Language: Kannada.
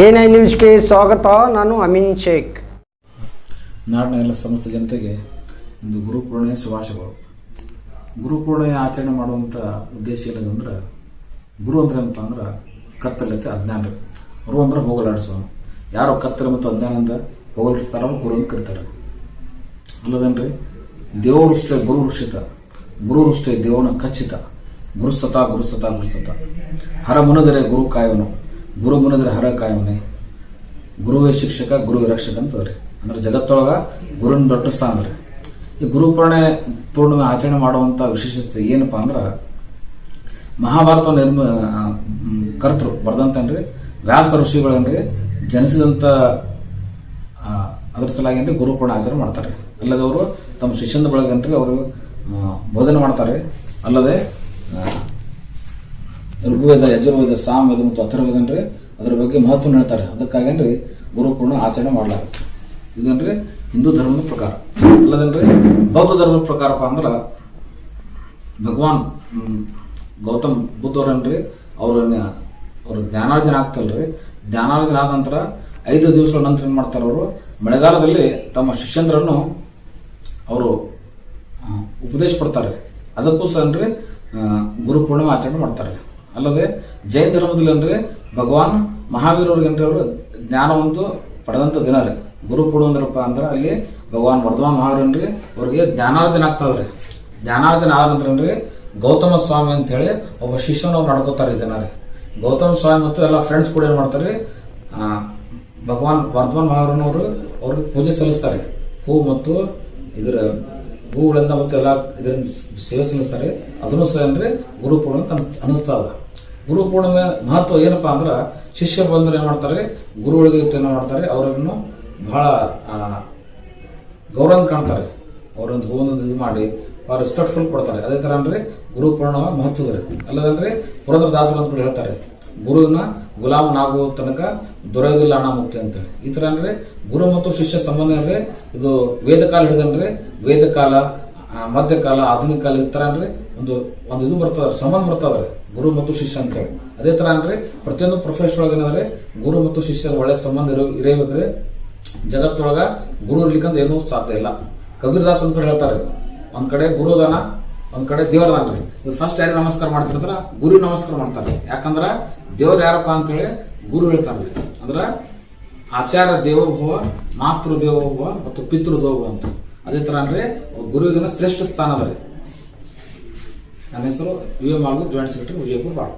ಐ ನ್ಯೂಸ್ಗೆ ಸ್ವಾಗತ, ನಾನು ಅಮಿನ್ ಶೇಖ್. ನಾಡಿನ ಎಲ್ಲ ಸಮಸ್ತ ಜನತೆಗೆ ಒಂದು ಗುರುಪೂರ್ಣೆಯ ಶುಭಾಶಯಗಳು. ಗುರುಪೂರ್ಣೆಯ ಆಚರಣೆ ಮಾಡುವಂಥ ಉದ್ದೇಶ ಏನದಂದ್ರೆ ಗುರು ಅಂದ್ರೆ ಅಂತ ಅಂದ್ರೆ ಕತ್ತಲತೆ ಅಜ್ಞಾನ ಗುರು ಅಂದ್ರೆ ಹೋಗಲಾಡಿಸೋ ಯಾರು ಕತ್ತಲೆ ಮತ್ತು ಅಜ್ಞಾನದಿಂದ ಹೋಗಲಾಡಿಸ್ತಾರ ಅವ್ರು ಗುರು ಅಂತ ಕರೀತಾರೆ. ಅಲ್ಲದೇನ್ರಿ ದೇವರುಷ್ಟೇ ಗುರು ಋಷಿತ ಗುರು ವೃಷ್ಟೇ ದೇವನ ಖಚಿತ. ಗುರುಸ್ತತ ಗುರುಸ್ತತ ಗುರುಸ್ತತ ಹರ ಮುನದರೆ ಗುರು ಕಾಯವನು ಗುರು ಮುನಿದ್ರೆ ಹರ ಕಾಯಮನೆ. ಗುರುವೇ ಶಿಕ್ಷಕ ಗುರು ರಕ್ಷಕ ಅಂತದ್ರಿ ಅಂದ್ರೆ ಜಗತ್ತೊಳಗ ಗುರುನ ದೊಡ್ಡ ಸ್ಥಾನ ರೀ. ಈ ಗುರು ಪೂರ್ಣೆ ಪೂರ್ಣಿಮೆ ಆಚರಣೆ ಮಾಡುವಂಥ ವಿಶೇಷತೆ ಏನಪ್ಪ ಅಂದ್ರೆ ಮಹಾಭಾರತ ನಿರ್ಮ ಕರ್ತರು ಬರ್ದಂತನ್ರಿ ವ್ಯಾಸ ಋಷಿಗಳನ್ರಿ ಜನಿಸಿದಂಥ ಆ, ಅದ್ರ ಸಲಾಗಿ ಏನ್ರಿ ಗುರು ಪೂರ್ಣ ಆಚರಣೆ ಮಾಡ್ತಾರೆ ಅಲ್ಲದೆ ಅವರು ತಮ್ಮ ಶಿಷ್ಯನ ಬಳಗೇನ್ರಿ ಅವರು ಬೋಧನೆ ಮಾಡ್ತಾರೆ ಅಲ್ಲದೆ ಋಗ್ವೇದ, ಯಜುರ್ವೇದ, ಸಾಮವೇದ ಮತ್ತು ಅಥರ್ವೇದ ಅಂದ್ರೆ ಬಗ್ಗೆ ಮಹತ್ವ ಹೇಳ್ತಾರೆ. ಅದಕ್ಕಾಗೇನ್ರಿ ಗುರುಪೂರ್ಣ ಆಚರಣೆ ಮಾಡಲಾಗುತ್ತೆ. ಇದೇನ್ರಿ? ಹಿಂದೂ ಧರ್ಮದ ಪ್ರಕಾರ. ಅಲ್ಲದೇನ್ರಿ? ಬೌದ್ಧ ಧರ್ಮದ ಪ್ರಕಾರಪ್ಪ ಅಂದ್ರೆ ಭಗವಾನ್ ಗೌತಮ್ ಬುದ್ಧವ್ರೇನ್ರಿ ಅವ್ರ ಅವ್ರ ಜ್ಞಾನಾರ್ಜನ ಆಗ್ತಲ್ರಿ ಜ್ಞಾನಾರ್ಜನ ಆದ ನಂತರ ಐದು ದಿವಸಗಳ ನಂತರ ಏನು ಮಾಡ್ತಾರೆ ಅವರು? ಮಳೆಗಾಲದಲ್ಲಿ ತಮ್ಮ ಶಿಷ್ಯಂದ್ರನ್ನು ಅವರು ಉಪದೇಶ ಉಪದೇಶ ಅದಕ್ಕೂ ಸಹ ಅಂದ್ರೆ ಗುರು ಪೂರ್ಣಿಮೆ ಆಚರಣೆ ಮಾಡ್ತಾರೆ ಅಲ್ಲದೆ ಜೈನ ಧರ್ಮದಲ್ಲಿ ಅಂದ್ರೆ ಭಗವಾನ್ ಮಹಾವೀರವ್ರಿಗೆ ಅಂದ್ರೆ ಅವರು ಜ್ಞಾನವಂತೂ ಪಡೆದಂಥ ದಿನ ರೀ. ಗುರು ಕೊಡುವಂದ್ರಪ್ಪ ಅಂದ್ರೆ ಅಲ್ಲಿ ಭಗವಾನ್ ವರ್ಧಮಾನ್ ಮಹಾವೀರನ್ರಿ ಅವ್ರಿಗೆ ಜ್ಞಾನಾರ್ಜನ ಆಗ್ತದ್ರಿ ಜ್ಞಾನಾರ್ಜನ ಆದ ನಂತರ ಅಂದ್ರೆ ಗೌತಮ ಸ್ವಾಮಿ ಅಂತ ಹೇಳಿ ಒಬ್ಬ ಶಿಷ್ಯನ ನಡ್ಕೋತಾರೆ ದಿನ ರೀ. ಗೌತಮ ಸ್ವಾಮಿ ಮತ್ತು ಎಲ್ಲ ಫ್ರೆಂಡ್ಸ್ ಕೂಡ ಏನು ಮಾಡ್ತಾರೆ ಭಗವಾನ್ ವರ್ಧಮಾನ್ ಮಹಾವೀರನವರು ಅವ್ರಿಗೆ ಪೂಜೆ ಸಲ್ಲಿಸ್ತಾರೆ ಹೂ ಮತ್ತು ಇದರ ಹೂಗಳಿಂದ ಮತ್ತು ಎಲ್ಲ ಇದನ್ನು ಸೇವೆ ಸಲ್ಲಿಸ್ತಾರೆ ಅದನ್ನು ಸಹ ಅಂದ್ರೆ ಗುರು ಪೂರ್ಣಿಮೆ ಅಂತ ಅನ್ಸ್- ಅನಿಸ್ತಾ ಇಲ್ಲ ಗುರು ಪೂರ್ಣಿಮೆ ಮಹತ್ವ ಏನಪ್ಪಾ ಅಂದ್ರೆ, ಶಿಷ್ಯ ಬಂದ್ರೆ ಏನು ಮಾಡ್ತಾರೆ, ಗುರುಗಳಿಗೆ ಏನು ಮಾಡ್ತಾರೆ, ಅವರನ್ನು ಬಹಳ ಗೌರವ ಕಾಣ್ತಾರೆ. ಅವರೊಂದು ಹೂವೊಂದು ಇದು ಮಾಡಿ ಅವ್ರ ರೆಸ್ಪೆಕ್ಟ್ಫುಲ್ ಕೊಡ್ತಾರೆ. ಅದೇ ಥರ ಅಂದ್ರೆ ಗುರು ಪೂರ್ಣಿಮ ಮಹತ್ವದ ರೀ ಅಲ್ಲದಂದ್ರೆ ಪುರಂದ್ರ ದಾಸರು ಅಂತ ಹೇಳ್ತಾರೆ. ಗುರುವಿನ ಗುಲಾಮನಾಗುವ ತನಕ ದೊರೆಯೋದಿಲ್ಲ ಹಣ ಮುಕ್ತಿ ಅಂತೇಳಿ ಈ ಥರ ಅಂದ್ರೆ ಗುರು ಮತ್ತು ಶಿಷ್ಯ ಸಂಬಂಧ ಅಂದರೆ ಇದು ವೇದಕಾಲ ಹಿಡಿದಂದ್ರೆ ವೇದಕಾಲ ಮಧ್ಯಕಾಲ ಆಧುನಿಕ ಕಾಲ ಈ ಥರ ಅಂದ್ರೆ ಒಂದು ಒಂದು ಇದು ಬರ್ತದೆ, ಸಂಬಂಧ ಬರ್ತದೆ. ಗುರು ಮತ್ತು ಶಿಷ್ಯ ಅಂತೇಳಿ ಅದೇ ಥರ ಅಂದ್ರೆ ಪ್ರತಿಯೊಂದು ಪ್ರೊಫೆಷನ್ ಒಳಗೆ ಏನಂದರೆ ಗುರು ಮತ್ತು ಶಿಷ್ಯರ ಒಳ್ಳೆ ಸಂಬಂಧ ಇರೋ ಇರಬೇಕ್ರೆ ಜಗತ್ತೊಳಗೆ ಗುರು ಇರ್ಲಿಕ್ಕಂತ ಏನೂ ಸಾಧ್ಯ ಇಲ್ಲ. ಕಬೀರ್ದಾಸ್ ಒಂದ್ ಕಡೆ ಹೇಳ್ತಾರೆ, ಒಂದ್ ಕಡೆ ಗುರುದಾನ ಒಂದ್ ಕಡೆ ದೇವರದಾನ ರೀ ನೀವು ಫಸ್ಟ್ ಯಾರು ನಮಸ್ಕಾರ ಮಾಡ್ತಿರ್ತಾರ ಗುರು ನಮಸ್ಕಾರ ಮಾಡ್ತಾರೆ. ಯಾಕಂದ್ರ ದೇವ್ರ ಯಾರಪ್ಪ ಅಂತೇಳಿ ಗುರು ಹೇಳ್ತಾರ್ರಿ ಅಂದ್ರ ಆಚಾರ ದೇವೋಭವ ಮಾತೃ ದೇವೋಭವ ಮತ್ತು ಪಿತೃ ದೇವೋಭವ ಅಂತ. ಅದೇ ತರ ಅಂದ್ರೆ ಗುರುವಿನ ಶ್ರೇಷ್ಠ ಸ್ಥಾನ ರೀ. ನನ್ನ ಹೆಸರು ಯು ಎಂ ಆಗು ಜಾಯಿಂಟ್ ಸೆಕ್ರೆಟರಿ ವಿಜಯಪುರ ಬಾಳ್